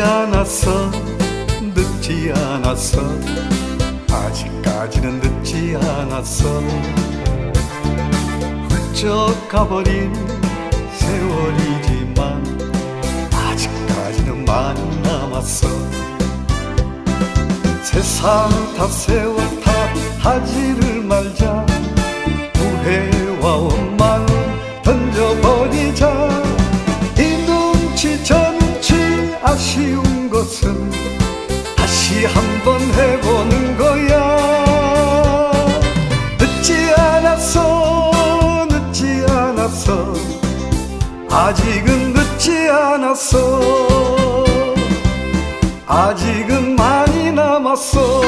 않았어. 늦지 않았어. 아직까지는 늦지 않았어. 훌쩍 가버린 세월이지만 아직까지는 많이 남았어. 세상 탓 세월 탓 하지를 말자. 후회와 원망 아쉬운 것은 다시 한번 해보는 거야. 늦지 않았어 늦지 않았어 아직은 늦지 않았어 아직은 많이 남았어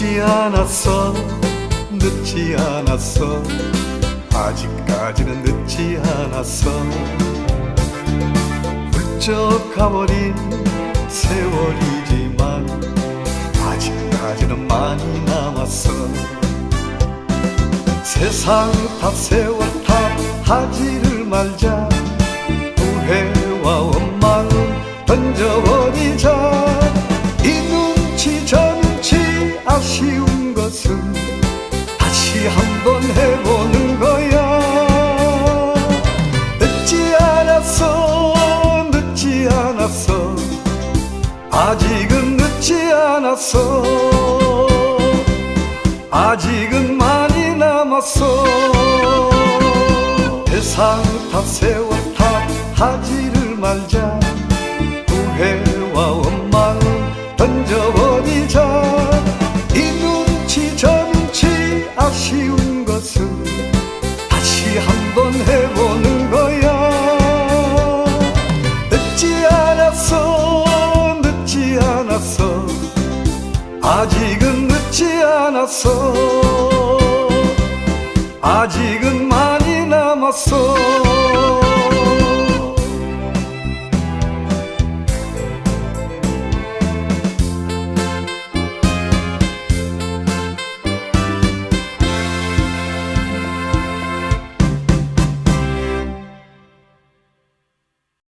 늦지 않았어. 늦지 않았어. 아직까지는 늦지 않았어. 훌쩍 가버린 세월이지만 아직까지는 많이 남았어. 세상 탓 세월 탓하지를 말자. 후회와 원망은 던져버리 것은 다시 한번 해보는 거야. 늦지 않았어 늦지 않았어 아직은 늦지 않았어 아직은 많이 남았어. 세상 탓 세월 탓 하지를 말자. 후회와 아직은 늦지 않았어. 아직은 많이 남았어